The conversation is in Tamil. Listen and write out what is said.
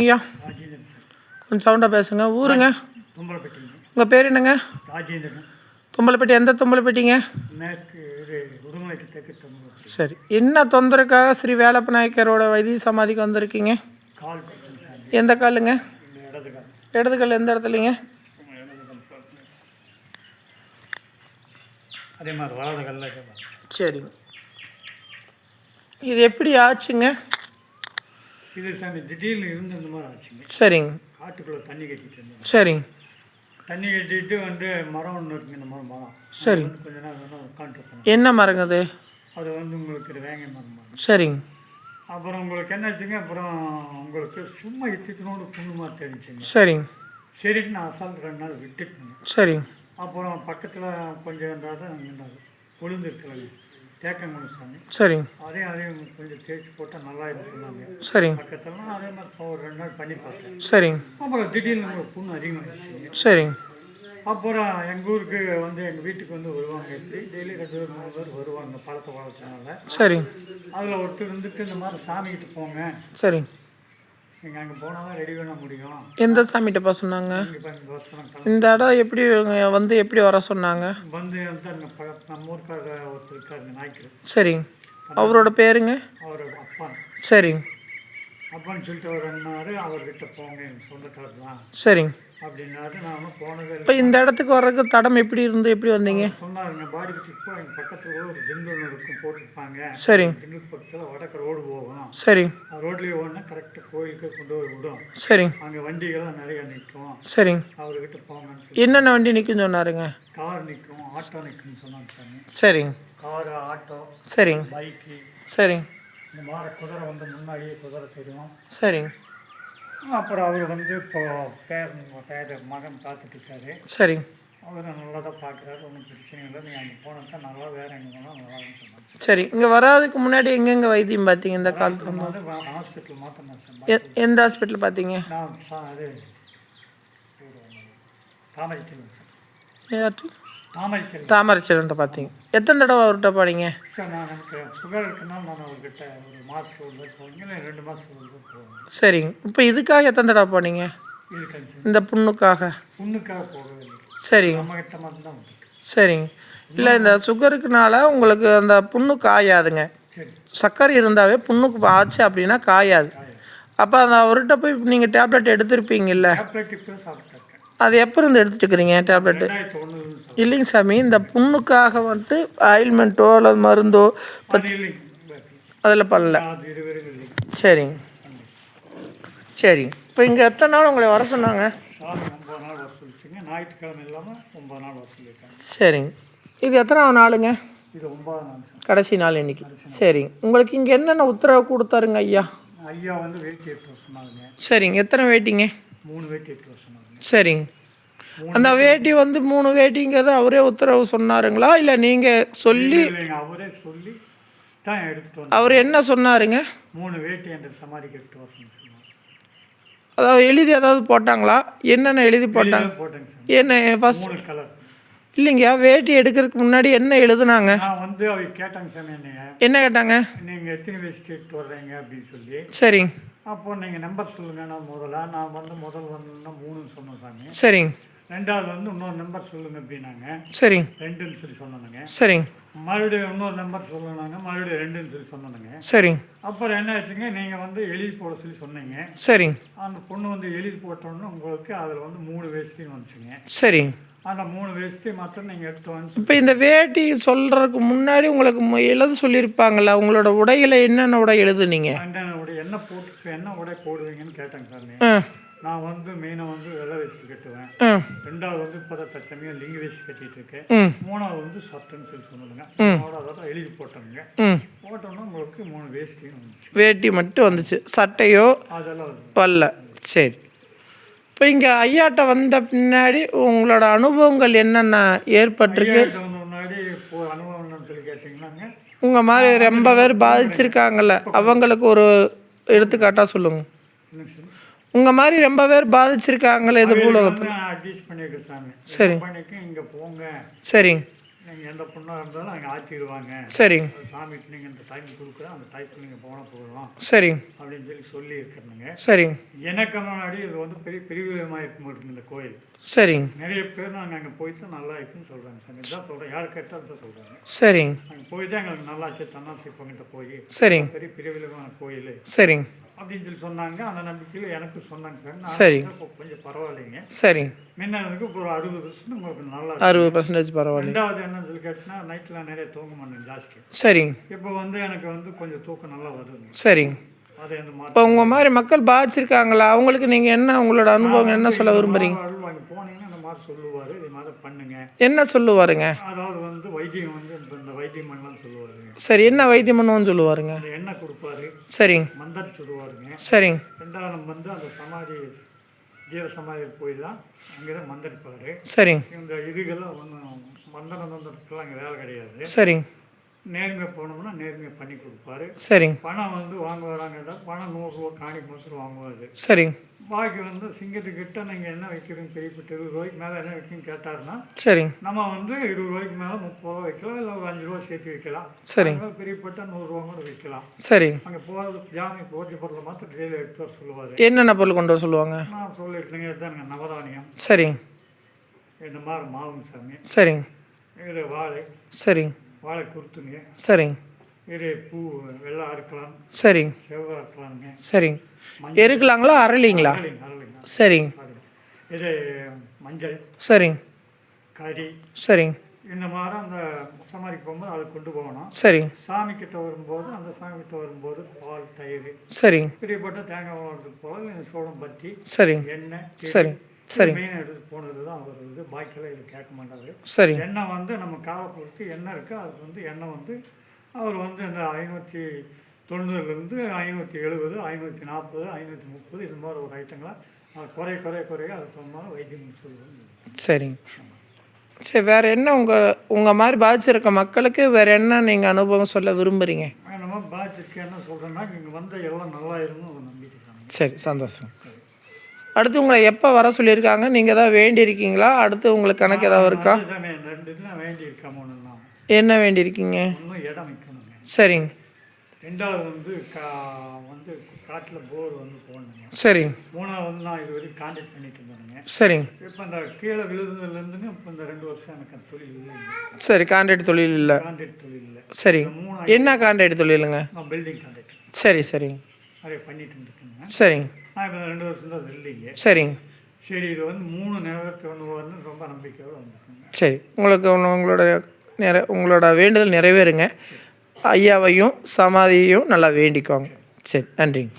ஐயா கொஞ்சம் சவுண்டாக பேசுங்க. ஊருங்க. உங்கள் பேர் என்னங்க? தும்பலப்பட்டி. எந்த தும்பலப்பட்டிங்க? சரி. என்ன தொந்தரவுக்காக ஸ்ரீ வேலப்ப நாயக்கரோட வைத்திய சமாதிக்கு வந்திருக்கீங்க? எந்த காலுங்க? இடது கால் எந்த இடத்துலைங்க. அதே மாதிரி சரிங்க. இது எப்படி ஆச்சுங்க? இது சாமி திடீர்னு இருந்து இந்த மாதிரி ஆச்சுங்க. சரிங்க. காட்டுக்குள்ளே தண்ணி கட்டிட்டு இருந்தேன். சரிங்க. தண்ணி கட்டிட்டு வந்து மரம் ஒன்று இருக்குங்க இந்த மாதிரி மரம். சரி. வந்து கொஞ்ச நேரம் வேணால் உட்காந்துருப்பேன் என்ன மரங்க அது? அது வந்து உங்களுக்கு வேங்கை மரம். சரிங்க. அப்புறம் உங்களுக்கு என்ன ஆச்சுங்க அப்புறம் உங்களுக்கு சும்மா இத்தினோடு புண்ணு மாதிரி தெரிஞ்சுங்க சரிங்க. சரின்னு நான் அசால்ட் ரெண்டு நாள் விட்டுட்டுங்க. சரிங்க. அப்புறம் பக்கத்தில் கொஞ்சம் இருந்தால் தான் நின்றாது தேக்கங்குளம் சாமி சரிங்க அதையும் அதையும் கொஞ்சம் தேய்ச்சி போட்டால் நல்லா இருக்கும் சொன்னாங்க. சரிங்க பக்கத்துலலாம் அதே மாதிரி ஒரு ரெண்டு நாள் பண்ணி பார்த்தேன். சரிங்க அப்புறம் திடீர்னு உங்களுக்கு புண்ணு அதிகமாகிடுச்சுங்க சரிங்க அப்புறம் எங்கள் ஊருக்கு வந்து எங்கள் வீட்டுக்கு வந்து வருவாங்க. எப்படி டெய்லி ரெண்டு பேர் மூணு பேர் வருவாங்க பழத்தை வளர்த்தனால சரிங்க அதில் ஒருத்தர் வந்துட்டு இந்த மாதிரி சாமிக்கிட்ட போங்க. சரிங்க நீங்கள் அங்கே போனால் தான் ரெடி பண்ண முடியும். எந்த சாமிகிட்டப்பா சொன்னாங்க? இப்போ இங்கே வருஷம் இந்த இடம் எப்படி வந்து எப்படி வர சொன்னாங்க? வந்து நம்ம ஊருக்கார ஒருத்தர் சரிங்க. அவரோட பேருங்க? அவர் அப்பா. சரிங்க. அப்பான்னு சொல்லிட்டு அவர் அண்ணாரு அவர்கிட்ட போங்க எங்கள் சொந்தக்காரர் தான் சரிங்க. அப்படின்னாரு. நானும் போனதே இப்போ இந்த இடத்துக்கு வர்றதுக்கு தடம் எப்படி இருந்து எப்படி வந்தீங்க? சொன்னாருங்க பாடி இப்போ எங்கள் பக்கத்தில் ஒரு திண்டல் இருக்கும் போட்டிருப்பாங்க. சரிங்க. திண்டல் பக்கத்தில் வடக்கு ரோடு போகும். சரிங்க. ரோட்லேயே ஓடனா கரெக்டாக கோயிலுக்கு கொண்டு போய் விடும். சரிங்க. அங்கே வண்டிகள்லாம் நிறைய நிற்கும். சரிங்க. அவர்கிட்ட போங்கன்னு சொல்லி என்னென்ன வண்டி நிற்குன்னு சொன்னாருங்க? கார் நிற்கும் ஆட்டோ நிற்கும்னு சொன்னாங்க சரிங்க. காரு ஆட்டோ சரிங்க. பைக்கு. சரிங்க. இந்த மாதிரி குதிரை வந்து முன்னாடியே குதிரை தெரியும். சரிங்க அப்புறம் அவர் வந்து இப்போ பேர் மகன் பார்த்துட்டு இருக்காரு. சரிங்க அவர் நல்லா தான் பார்க்குறாரு ஒன்றும் பிரச்சனை இல்லை. நீங்கள் அங்கே போனால் தான் நல்லா வேறு எங்கே போனால் நல்லா சொன்னாங்க சரி. இங்கே வராதுக்கு முன்னாடி எங்கெங்கே வைத்தியம் பார்த்தீங்க? இந்த காலத்துல வந்து ஹாஸ்பிட்டல் எ- எந்த ஹாஸ்பிட்டல் பார்த்தீங்க? நான் அது தாமரைச்செல்வன் சார் யார்கிட்ட? தாமரைச்செல்வன் தாமரைச்சேரன்ட்ட பார்த்தீங்க. எத்தனை தடவை அவர்கிட்ட போவேங்க சரிங்க. இப்போ இதுக்காக எத்தனை தடவை சார். இந்த புண்ணுக்காக. சரிங்க. சரிங்க. இல்லை இந்த சுகருக்குனால உங்களுக்கு அந்த புண்ணு காயாதுங்க. சரி. சர்க்கரை இருந்தாவே புண்ணுக்கு ஆச்சு அப்படின்னா காயாது. அப்போ அந்த அவர்கிட்ட போய் நீங்கள் டேப்லெட் எடுத்திருப்பீங்கல்ல? அது எப்போ இருந்து எடுத்துட்டு இருக்கிறீங்க டேப்லெட்டு இல்லைங்க சாமி இந்த புண்ணுக்காக வந்துட்டு ஆயில்மெண்ட்டோ அல்லது மருந்தோ இல்லைங்க அதில் பண்ணல. சரிங்க. சரிங்க. இப்போ இங்கே எத்தனை நாள் உங்களை வர சொன்னாங்க? சரிங்க. இது எத்தனாவது நாளுங்க? கடைசி நாள் இன்னைக்கு. சரிங்க. உங்களுக்கு இங்கே என்னென்ன உத்தரவு கொடுத்தாருங்க ஐயா? ஐயா வந்து சொன்னாங்க சரிங்க. எத்தனை வேட்டிங்க மூணு எடுத்து வர சொன்னாங்க சரிங்க அந்த வேட்டி. வந்து மூணு வேட்டிங்கிறத அவரே உத்தரவு சொன்னாருங்களா? இல்லை நீங்கள் சொல்லி அவரே சொல்லி தான் எடுத்துட்டு அவர் என்ன சொன்னாருங்க? மூணு வேட்டி என்ற சமாதிக்கு எடுத்து வர சொன்னாங்க அதாவது எழுதி ஏதாவது போட்டாங்களா? என்னென்ன எழுதி போட்டாங்க? என்ன ஃபர்ஸ்ட் இல்லைங்க வேட்டி எடுக்கிறதுக்கு முன்னாடி என்ன எழுதுனாங்க? வந்து அவங்க கேட்டாங்க சாமி என்ன கேட்டாங்க? நீங்கள் எத்தனை வேஸ்ட் எடுத்து வர்றீங்க அப்படின்னு சொல்லி. சரிங்க. அப்போ நீங்கள் நம்பர் சொல்லுங்க நான் முதல்ல. நான் வந்து முதல் வந்து மூணுன்னு சொன்னேன் சாமி. சரிங்க. ரெண்டாவது வந்து இன்னொரு நம்பர் சொல்லுங்க அப்படின்னாங்க. சரிங்க. ரெண்டுன்னு சொல்லி சொன்னானுங்க. சரிங்க. மறுபடியும் இன்னொரு நம்பர் சொல்லணுங்க மறுபடியும் ரெண்டுன்னு சொல்லி சொன்னானுங்க. சரிங்க. அப்புறம் என்ன ஆச்சுங்க? நீங்கள் வந்து எழுதி போட சொல்லி சொன்னீங்க. சரிங்க. அந்த பொண்ணு வந்து எழுதி போட்டோன்னே உங்களுக்கு அதில் வந்து மூணு வேஷ்டின்னு வந்துச்சுங்க. சரிங்க. அந்த மூணு வேஷ்டி மாத்திரம் நீங்கள் எடுத்து வந்து இப்போ இந்த வேட்டி சொல்கிறதுக்கு முன்னாடி உங்களுக்கு எழுத சொல்லியிருப்பாங்கள்ல உங்களோட உடையில என்னென்ன உடை எழுதுனீங்க? என்னென்ன என்ன போட்டு என்ன உடை போடுவீங்கன்னு கேட்டாங்க சார் நான் வந்து மெயினாக வந்து வெள்ளை வேஷ்டி கட்டுவேன். ரெண்டாவது வந்து இப்போ தான் தச்சமையாக லிங்க வேஷ்டி கட்டிட்டு இருக்கேன் மூணாவது வந்து சட்டைன்னு சொல்லி அதோட அதோட எழுதி போட்டோங்க. ம். போட்டோன்னா உங்களுக்கு மூணு வந்துச்சு. வேட்டி மட்டும் வந்துச்சு. சட்டையோ அதெல்லாம் வரல. சரி. இப்போ இங்கே ஐயாட்ட வந்த பின்னாடி உங்களோட அனுபவங்கள் என்னென்ன ஏற்பட்டிருக்கு? உங்கள் மாதிரி ரொம்ப பேர் பாதிச்சிருக்காங்கல்ல. அவங்களுக்கு ஒரு எடுத்துக்காட்டாக சொல்லுங்க. என்னங்க சார்? உங்கள் மாதிரி ரொம்ப பேர் பாதிச்சிருக்காங்களே இது பூலகத்தில். சரி. சரிங்க. எந்த பொண்ணாக இருந்தாலும் அங்கே ஆற்றிடுவாங்க சரிங்க சாமிக்கு நீங்கள் இந்த டைம் கொடுக்குறோம் அந்த டைத்துக்கு நீங்கள் போனால் போகலாம் சரிங்க அப்படின்னு சொல்லி சொல்லி இருக்கிறனுங்க சரிங்க எனக்கு முன்னாடி இது வந்து பெரிய பிரிவிதமாக இருக்க மாட்டேங்குது இந்த கோயில். சரிங்க நிறைய பேர் நாங்கள் அங்கே போயிட்டு நல்லா இருக்குன்னு சொல்கிறாங்க சாமி. இதான் சொல்கிறேன் யார் கேட்டாலும் தான் சொல்கிறாங்க சரிங்க அங்கே போய் தான் எங்களுக்கு நல்லா ஆச்சு தன்னாசி பங்கிட்ட போய். சரிங்க பெரிய பிரிவிதமான கோயில். சரிங்க அப்படின்னு சொல்லி சொன்னாங்க. அந்த நம்பிக்கையில் எனக்கு சொன்னாங்க சார். சரி. கொஞ்சம் பரவாயில்லைங்க. சரிங்க முன்னதுக்கு இப்போ ஒரு அறுபது வருஷம் உங்களுக்கு நல்லா அறுபது பர்சன்டேஜ் பரவாயில்ல. ரெண்டாவது என்னன்னு சொல்லி கேட்டினா நைட்டில் நிறைய தூங்க மாட்டேன் ஜாஸ்தி. சரிங்க இப்போ வந்து எனக்கு வந்து கொஞ்சம் தூக்கம் நல்லா அதை அந்த இப்போ உங்கள் மாதிரி மக்கள் பாதிச்சிருக்காங்களா? அவங்களுக்கு நீங்கள் என்ன உங்களோட அனுபவம் என்ன சொல்ல மாதிரி சொல்லுவார் இது மாதிரி பண்ணுங்க. என்ன சொல்லுவாருங்க? அதாவது வந்து வைத்தியம் வந்து இந்த வைத்தியம் பண்ணலாம் சொல்லுவாருங்க. சரி என்ன வைத்தியம் பண்ணுவோன்னு சொல்லுவாருங்க சரிங்க. மந்தர் சொல்லுவாருங்க. சரிங்க. ரெண்டாவது நம்ம வந்து அந்த சமாதி ஜீவ சமாதி போய் தான் அங்கே தான் மந்திரிப்பார். சரிங்க. இந்த இதுக்கெல்லாம் ஒன்றும் மந்தனம் மந்திரத்துக்கெல்லாம் அங்கே வேலை கிடையாது. சரிங்க. நேர்மை போனோம்னா நேர்மை பண்ணி கொடுப்பாரு. சரிங்க. பணம் வந்து வாங்க வராங்க பணம் நூறுரூவா காணி மாத்திரம் வாங்குவாரு. சரிங்க. பாக்கி வந்து சிங்கத்துக்கிட்ட நீங்கள் என்ன வைக்கிறீங்க பெரியப்பட்ட இருபது ரூபாய்க்கு மேலே என்ன வைக்கணும்னு கேட்டாருன்னா சரிங்க நம்ம வந்து இருபது ரூபாய்க்கு மேலே முப்பது ரூபா வைக்கலாம் இல்லை ஒரு அஞ்சு ரூபா சேர்த்து வைக்கலாம். சரிங்க பெரியப்பட்ட நூறுரூவா கூட வைக்கலாம். சரிங்க அங்கே போகிறது ஜாமி பூஜை பொருளை மாத்திரம் டெய்லி எடுத்து வர சொல்லுவார். என்னென்ன பொருள் கொண்டு வர சொல்லுவாங்க? நான் சொல்லியிருந்தேங்க இதுதானுங்க நவதானியம். சரிங்க இந்த மாதிரி மாவுங்க சாமி. சரிங்க இது வாழை. சரிங்க வாழை குருத்துங்க. சரிங்க இது பூ வெள்ளை அறுக்கலாம். சரிங்க செவ்வாய் அறுக்கலாங்க. சரிங்க எருக்கலாங்களா? அரளிங்களா? அரளிங்க அரளிங்க. சரிங்க. இது மஞ்சள். சரிங்க. கறி. சரிங்க. இந்த மாதிரி அந்த சமாதிக்கு போகும்போது அதை கொண்டு போகணும். சரிங்க. சாமி கிட்ட வரும்போது அந்த சாமி கிட்ட வரும்போது பால் தயிர். சரிங்க. பிரியப்பட்ட தேங்காய் வளர்றதுக்கு போல சோளம் பத்தி சரிங்க. எண்ணெய் சரி சரி மெயின் எடுத்து போனது தான் அவர் வந்து பாக்கியெல்லாம் இது கேட்க மாட்டாரு. சரிங்க. எண்ணெய் வந்து நம்ம காலப்பொறுத்து எண்ணெய் இருக்குது அதுக்கு வந்து எண்ணெய் வந்து அவர் வந்து இந்த ஐநூற்றி தொண்ணூறுலேருந்து ஐநூற்றி எழுபது ஐநூற்றி நாற்பது ஐநூற்றி முப்பது இது மாதிரி ஒரு ஐட்டங்களாக அது குறைய குறைய குறைய அது சொன்னாலும் வைத்தியம் சரிங்க. சரி வேறு என்ன உங்கள் உங்கள் மாதிரி பாதிச்சிருக்க மக்களுக்கு வேறு என்ன நீங்கள் அனுபவம் சொல்ல விரும்புகிறீங்க நம்ம பாதிச்சிருக்கு என்ன சொல்கிறேன்னா இங்கே வந்த எல்லாம் நல்லா இருக்குன்னு ஒரு நம்பிக்கை தான். சரி சந்தோஷம். அடுத்து உங்களை எப்போ வர சொல்லியிருக்காங்க? நீங்கள் ஏதாவது வேண்டியிருக்கீங்களா? அடுத்து உங்களுக்கு கணக்கு ஏதாவது இருக்கா? என்ன வேண்டியிருக்கீங்க? சரிங்க. ரெண்டாவது வந்து கா வந்து காட்டில் போர் வந்து போடணுங்க சரிங்க. மூணாவது வந்து நான் இது வரைக்கும் கான்டாக்ட் பண்ணிட்டு இருந்தேனுங்க சரிங்க. இப்போ இந்த கீழே விழுந்ததுலேருந்துங்க இப்போ இந்த ரெண்டு வருஷம் எனக்கு அந்த தொழில் இல்லைங்க சரி கான்ட்ராக்ட் தொழில் இல்லை. கான்ட்ராக்ட் தொழில் இல்லை. சரி. என்ன கான்ட்ராக்ட் தொழிலுங்க? நான் பில்டிங் கான்ட்ராக்ட் சரி சரிங்க நிறைய பண்ணிட்டு இருந்துருக்கேங்க சரிங்க. நான் இப்போ ரெண்டு வருஷம் தான் இல்லைங்க சரிங்க. சரி இது வந்து மூணு நிறைவேற்றணும்னு ரொம்ப நம்பிக்கையோடு வந்திருக்குங்க. சரி. உங்களுக்கு உங்க- உங்களோட நிறை உங்களோட வேண்டுதல் நிறைவேறுங்க. ஐயாவையும் சமாதியையும் நல்லா வேண்டிக்கோங்க சரி நன்றிங்க.